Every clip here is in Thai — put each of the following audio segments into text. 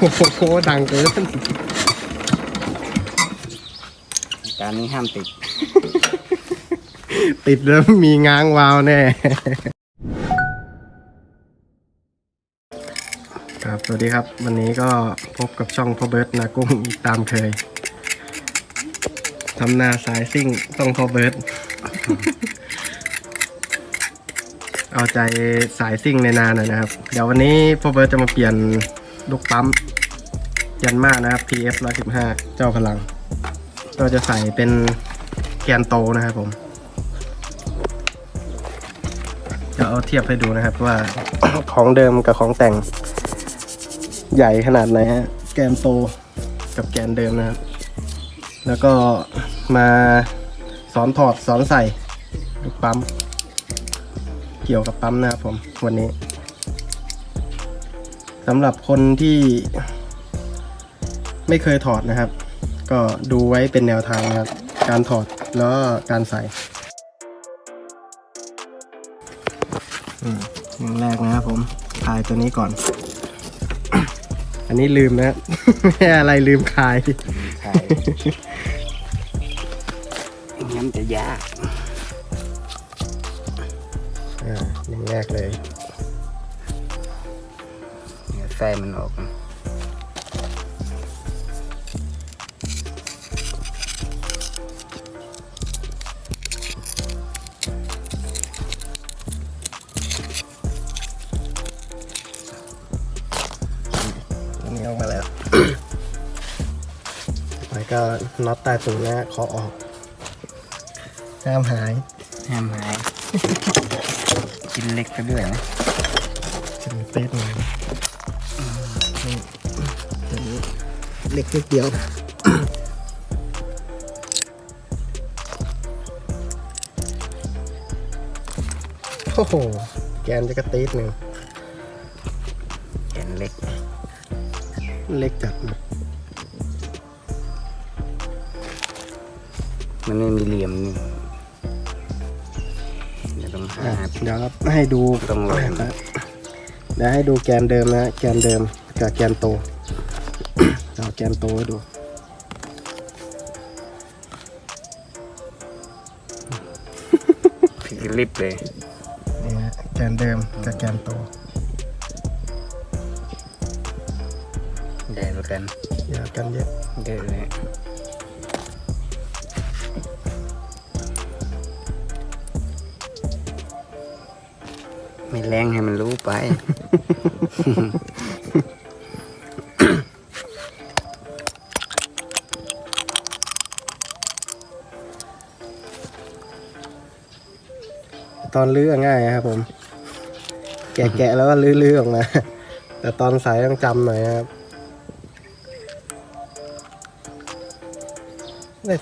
โอ้โหดังเกินการนี้ห้ามติด ติดแล้วมีง้างวาวแน่ ครับสวัสดีครับ วันนี้ก็พบกับช่องพ่อเบิร์ตนากุ้งตามเคยทำนาสายซิ่งต้องพ่อเบิร์ตเอาใจสายซิ่งในนาหน่อยนะครับ เดี๋ยววันนี้พ่อเบิร์ตจะมาเปลี่ยน ลูกปั๊มยันมานะครับ TF 115 เจ้าพลัง ก็จะใส่เป็นแกนโตนะครับผม จะเอาเทียบให้ดูนะครับว่า ของเดิมกับของแต่ง ใหญ่ขนาดไหนฮะ แกนโตกับแกนเดิมนะครับ แล้วก็มาสอนถอดสอนใส่ลูกปั๊ม เกี่ยวกับปั๊มนะครับผมวันนี้ สำหรับคนที่ไม่เคยถอดนะครับ ก็ดูไว้เป็นแนวทางนะครับ การถอดแล้วก็การใส่อืมอย่างแรกนะครับผมคลายตัวนี้ก่อน อันนี้ลืมนะ ไม่ใช่อะไรลืมคลายใช่งั้นจะยาก อ่าอย่างแรกเลยเดี๋ยว ไส้มันออกนะอันนี้ออกมาแล้วแล้วก็น็อตใต้ตูดนะฮะขอออก ห้ามหาย ห้ามหาย กินเล็กซะด้วยนะจะมีเป๊ะหน่อย ล็กนิดเดียวโอ้โห แกนจะกระตีดหนึ่งแกนเล็ก เล็กจัดนะมันไม่มีเหลี่ยมนี่เดี๋ยวต้องหาอะเดี๋ยวเราให้ดูต้องลองนะเดี๋ยวให้ดูแกนเดิมนะ แกนเดิมกับแกนโต เอาแกนโตให้ดูพลิกลิบเลยนี่ฮะแกนเดิมกับแกนโตใหญ่กว่ากันอย่ากันเยอะเยอะเลยไม่แรงให้มันรู้ไป ตอนลื้อง่ายนะครับผม แกะๆแล้วก็ลื้อๆออกมา แต่ตอนใส่ต้องจำหน่อยนะครับ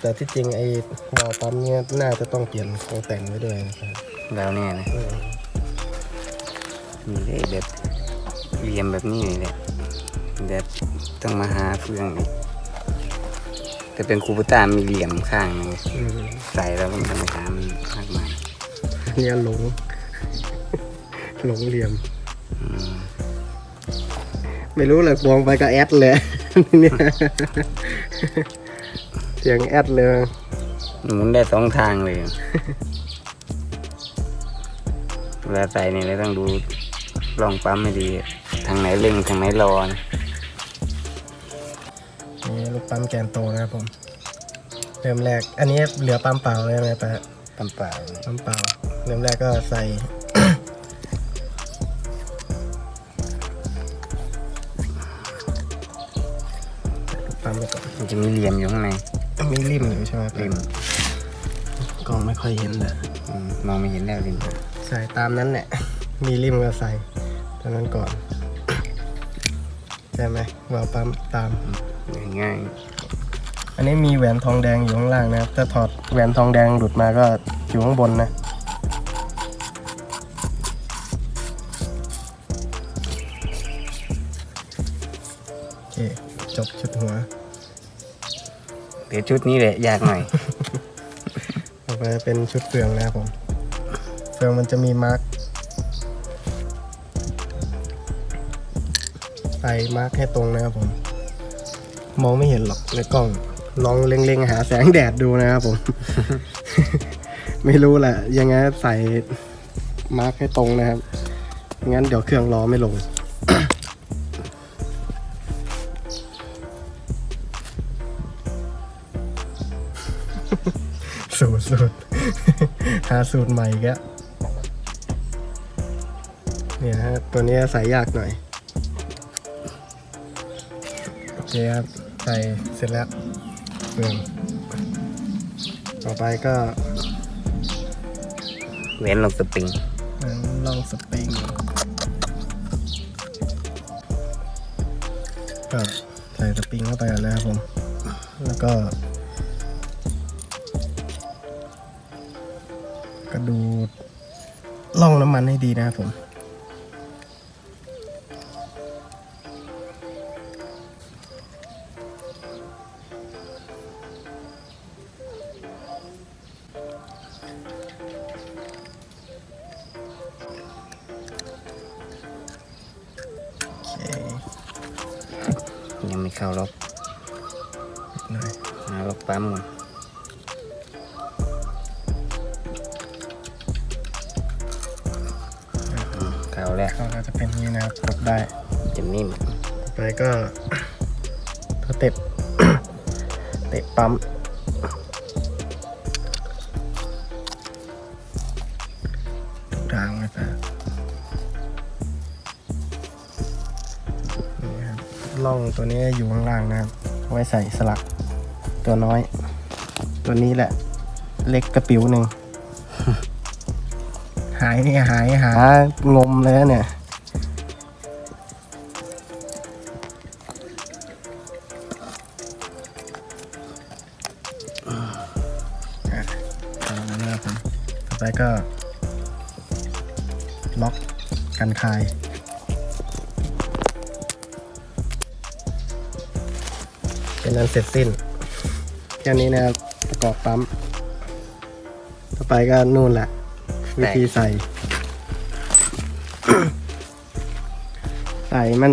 แต่ที่จริงไอ้วาล์วปั๊มเนี่ยน่าจะต้องเปลี่ยนของแต่งไว้ด้วยนะครับแล้วเนี่ยนะเออมีเลยแบบเหลี่ยมแบบนี้เลยแหละแบบต้องมาหาเฟืองอีกแต่เป็นคูปต้ามีเหลี่ยมข้างหนึงอืมใส่แล้วก็ไม่ต้องไปหามันมากมาย เนี่ยหลง หลงเหลี่ยมอืมไม่รู้เลยมองไปก็แอดเลยเนี่ยเสียงแอดเลยหมุนได้สองทางเลยเวลาใส่เนี่ยเราต้องดูลองปั๊มให้ดี ทางไหนเร่งทางไหนรอนะนี่ลูกปั๊มแกนโตนะครับผม เริ่มแรก อันนี้เหลือปั๊มเปล่าใช่ไหมแต่ปั๊มเปล่าน้ำเปล่า เริ่มแรกก็ใส่ปั๊มไปก่อนมันจะมีเหลี่ยมอยู่ข้างในมีริมอยู่ใช่ไหมริมกล้องไม่ค่อยเห็นแต่อืมมองไม่เห็นแล้วริมใส่ตามนั้นแหละ มีริมก็ใส่ตอนนั้นก่อนใช่ไหมวาล์วปั๊มตามง่ายอันนี้มีแหวนทองแดงอยู่ข้างล่างนะครับถ้าถอดแหวนทองแดงหลุดมาก็อยู่ข้างบนนะ จบชุดหัวเดี๋ยวชุดนี้แหละยากหน่อย ต่อไปเป็นชุดเฟืองนะครับผมเฟืองมันจะมีมาร์กใส่มาร์กให้ตรงนะครับผม มองไม่เห็นหรอกในกล้องลองเล็งๆหาแสงแดดดูนะครับผม ไม่รู้แหละยังไงใส่มาร์กให้ตรงนะครับ งั้นเดี๋ยวเครื่องล้อไม่ลง หาสูตรใหม่อีกแล้วเนี่ยฮะ ตัวนี้ใส่ยากหน่อย โอเคครับ ใส่เสร็จแล้วเรื่องต่อไปก็เว้นลงสปริงลองสปริงก็ใส่สปริงเข้าไปก่อนนะครับผม แล้วก็ ดูดล่องน้ำมันให้ดีนะครับผมโอเคยังไม่เข้าล็อกหน่อยหาล็อกปั๊มก่อน นอย่างนี้นะครับกดได้จะนิ่มต่อไปก็สเต็ปเตะปั๊มทุกทางเลยจ้ะนี่ครับล่องตัวนี้อยู่ข้างล่างนะครับเอาไว้ใส่สลักตัวน้อย ตัวนี้แหละ เล็กกระปิวหนึ่งหายเนี่ยหายหางมเลยนะเนี่ย ก็ล็อกกันคายเป็นนั้นเสร็จสิ้น แค่นี้นะครับประกอบปั๊ม ต่อไปก็นู่นแหละ วิธีใส่ ใส่มัน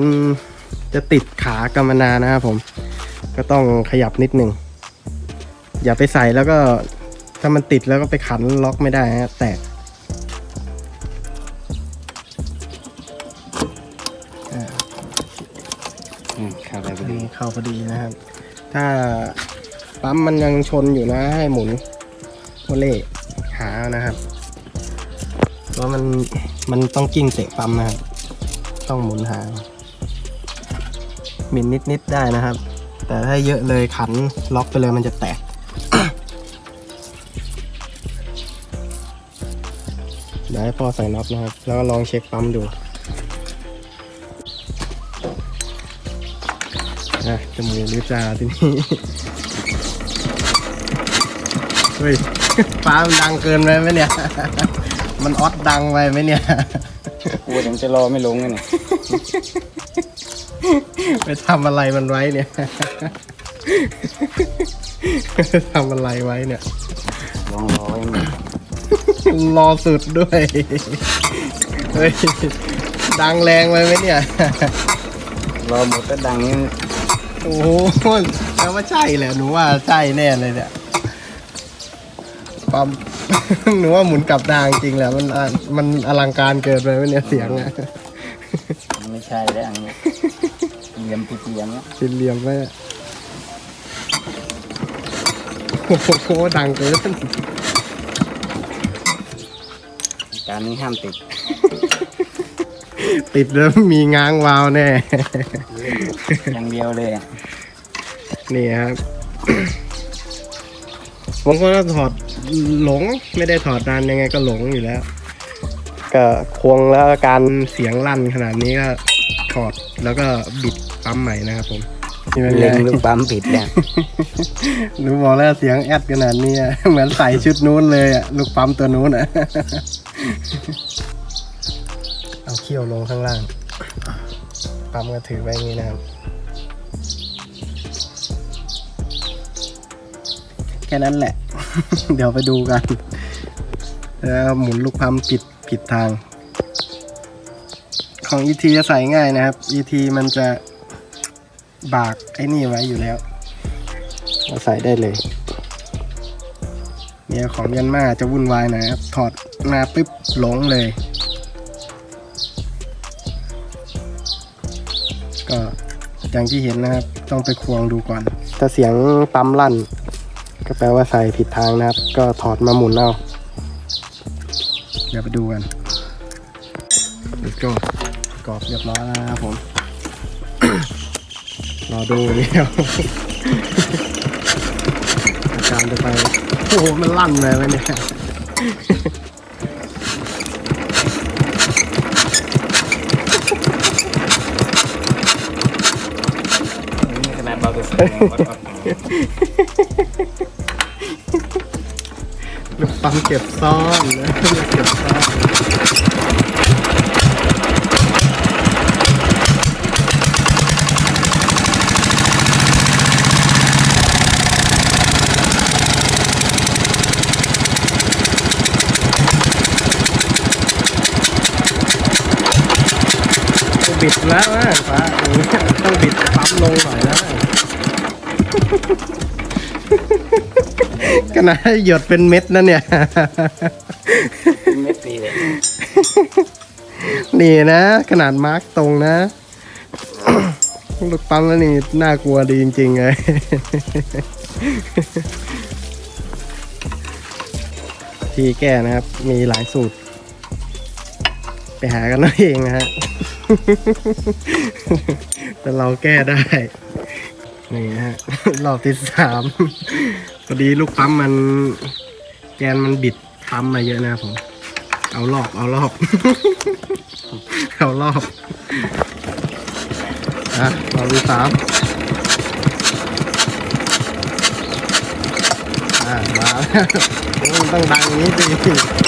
จะติดขากรรมนานะครับผม ก็ต้องขยับนิดหนึ่ง อย่าไปใส่แล้วก็ ถ้ามันติดแล้วก็ไปขันล็อกไม่ได้ฮะแตกอืมเข้าไปพอดีนี่เข้าพอดีนะครับ ถ้าปั๊มมันยังชนอยู่นะให้หมุนโอเล่หานะครับเพราะมันมันต้องกิ้งเตะปั๊มนะครับ ต้องหมุนหามินนิดๆได้นะครับ แต่ถ้าเยอะเลยขันล็อกไปเลยมันจะแตก ให้พ่อใส่น็อตนะครับ แล้วก็ลองเช็คปั๊มดูนะจมูกลิจาที่นี่เฮ้ยฟ้ามันดังเกินไปไหมเนี่ย มันออดดังไปไหมเนี่ยกลัวเดี๋ยวมันจะรอไม่ลงเลยเนี่ยไปทำอะไรมันไว้เนี่ยไปทำอะไรไว้เนี่ยลองรอให้มัน รอสุดด้วย เฮ้ย ดังแรงไปไหมเนี่ย รอหมดก็ดังนี่โอ้โหแปลว่าใช่แหละหนูว่าใช่แน่เลยเนี่ยปั๊มหนูว่าหมุนกลับด้านจริงแหละมันอะมันอลังการเกินไปไหมเนี่ยเสียงอะมันไม่ใช่แล้วอันนี้เหลี่ยมผิดเหลี่ยมแล้วสี่เหลี่ยมไปอะโอ้โหดังเกินารนี้ห้ามติด ติดแล้วมีง้างวาวแน่ อย่างเดียวเลยอะนี่ครับผมก็ถอดหลงไม่ได้ถอดนานยังไงก็หลงอยู่แล้ว ก็ควงแล้วการเสียงลั่นขนาดนี้ก็ถอดแล้วก็บิดปั๊มใหม่นะครับผมนี่เป็นไงเล็งลูกปั๊มผิดแล้วหนูบอกแล้วเสียงแอดขนาดนี้อะเหมือนใส่ชุดนู้นเลยอะลูกปั๊มตัวนู้นอะ เอาเขี้ยวลงข้างล่าง ปั๊มก็ถือไว้อย่างนี้นะครับ แค่นั้นแหละ เดี๋ยวไปดูกัน แล้วหมุนลูกปั๊มผิดผิดทาง ของ ET จะใส่ง่ายนะครับ ET มันจะบากไอ้นี่ไว้อยู่แล้ว เราใส่ได้เลย เนี่ยของยันมาจะวุ่นวายหนะครับ ถอดมาปุ๊บหลงเลย ก็อย่างที่เห็นนะครับ ต้องไปควงดูก่อน ถ้าเสียงปั๊มลั่น ก็แปลว่าใส่ผิดทางนะครับ ก็ถอดมาหมุนเอา เดี๋ยวไปดูกัน let's go กรอบเรียบร้อยแล้วนะครับผม รอดูเดียว อาการจะไป อ้โหมันลั่นเลยไหมเนี่ยนี่ขนาดเบาตัวสูงลูกปั๊มเก็บซ่อนนะเก็บซ่อน บิดแล้วนะฟ้าเออต้องบิดปั๊มลงหน่อยแล้วขนาดหยดเป็นเม็ดนะเนี่ย เม็ดนี่เลยนี่นะ ขนาดมาร์กตรงนะลูกปั๊มแล้วนี่น่ากลัวดีจริงๆเลยที่แก้นะครับ มีหลายสูตร ไปหากันเอาเองนะฮะ แต่เราแก้ได้ นี่ฮะ รอบที่สามพอดีลูกปั๊มมันแกนมันบิดปั๊มมาเยอะนะผม เอารอบ เอารอบ เอารอบอะรอบที่สามอะมาแล้วมันต้องดังอย่างนี้สิ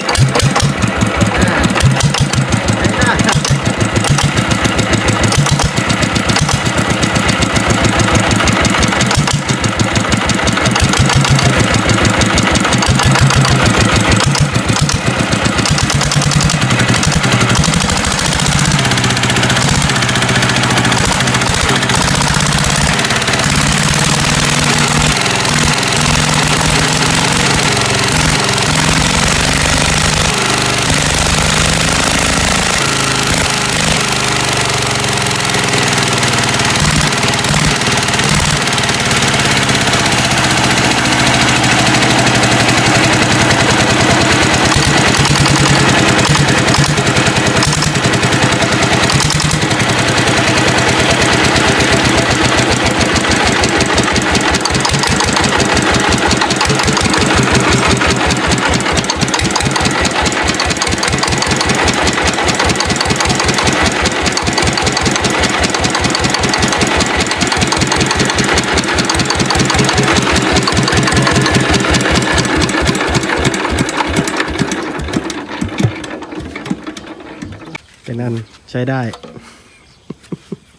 นอันใช้ได้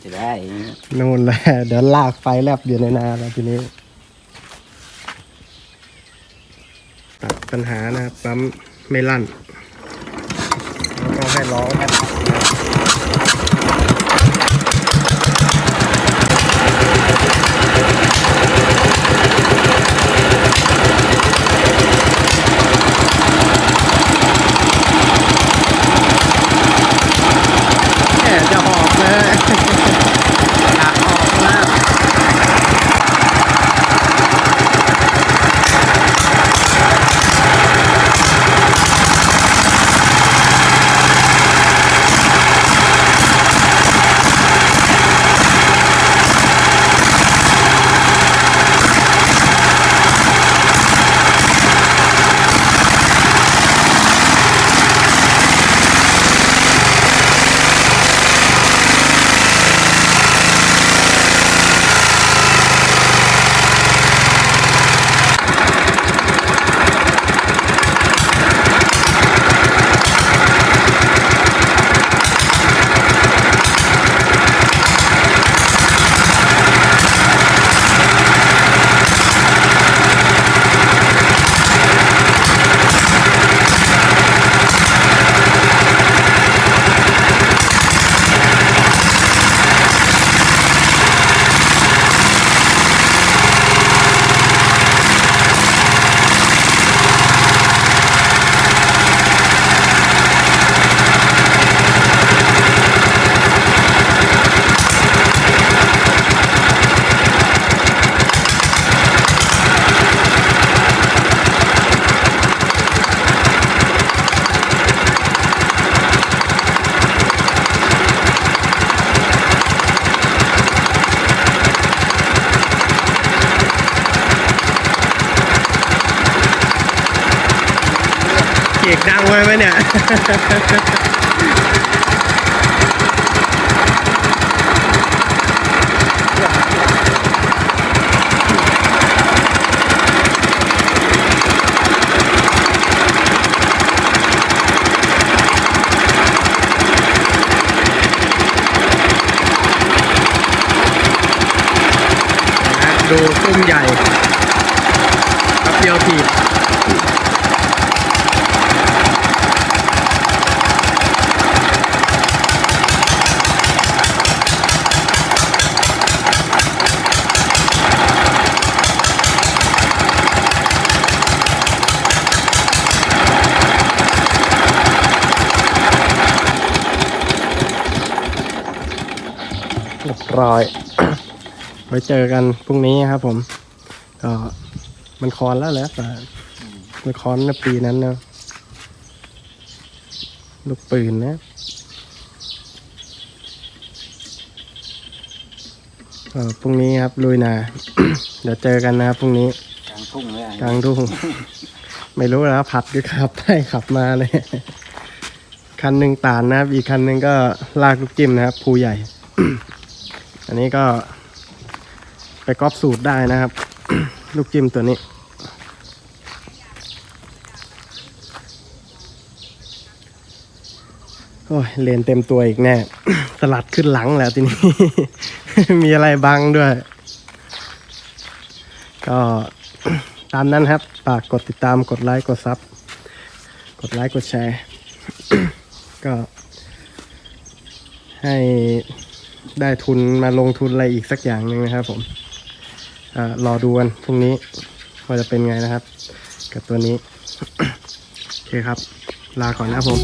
จะได้นู่นแหละเดี๋ยวลากไฟแลบอยู่ในนาแล้วทีนี้ตัดปัญหานะครับปั๊มไม่ลั่นแล้วก็ให้ล้อแดังไว้ไหมเนี่ยดูตุ้มใหญ่ครับเดียวถีบเรียบร้อย ไว้เจอกันพรุ่งนี้ครับผม ก็มันคอนแล้วแหละแต่มันคอนในปีนั้นนะลูกปืนนะก็พรุ่งนี้ครับลุยนา เดี๋ยวเจอกันนะครับพรุ่งนี้กลางทุ่งเลยกลางทุ่งไม่รู้แล้วผัดก็ขับได้ขับมาเลย คันหนึ่งตานนะครับ อีกคันหนึ่งก็ลากลูกจิ้มนะครับภูใหญ่ อันนี้ก็ไปก๊อปสูตรได้นะครับ ลูกจิ้มตัวนี้ โอ้ยเลนเต็มตัวอีกแน่ สลัดขึ้นหลังแล้วทีนี้ มีอะไรบังด้วย ก็ตามนั้นครับฝากกดติดตามกดไลค์กดซับ กดไลค์กดแชร์ ก็ให้ ได้ทุนมาลงทุนอะไรอีกสักอย่างหนึ่งนะครับ ผมอรอดูกันพรุ่งนี้ว่าจะเป็นไงนะครับ กับตัวนี้ โอเคครับ ลาก่อนนะผม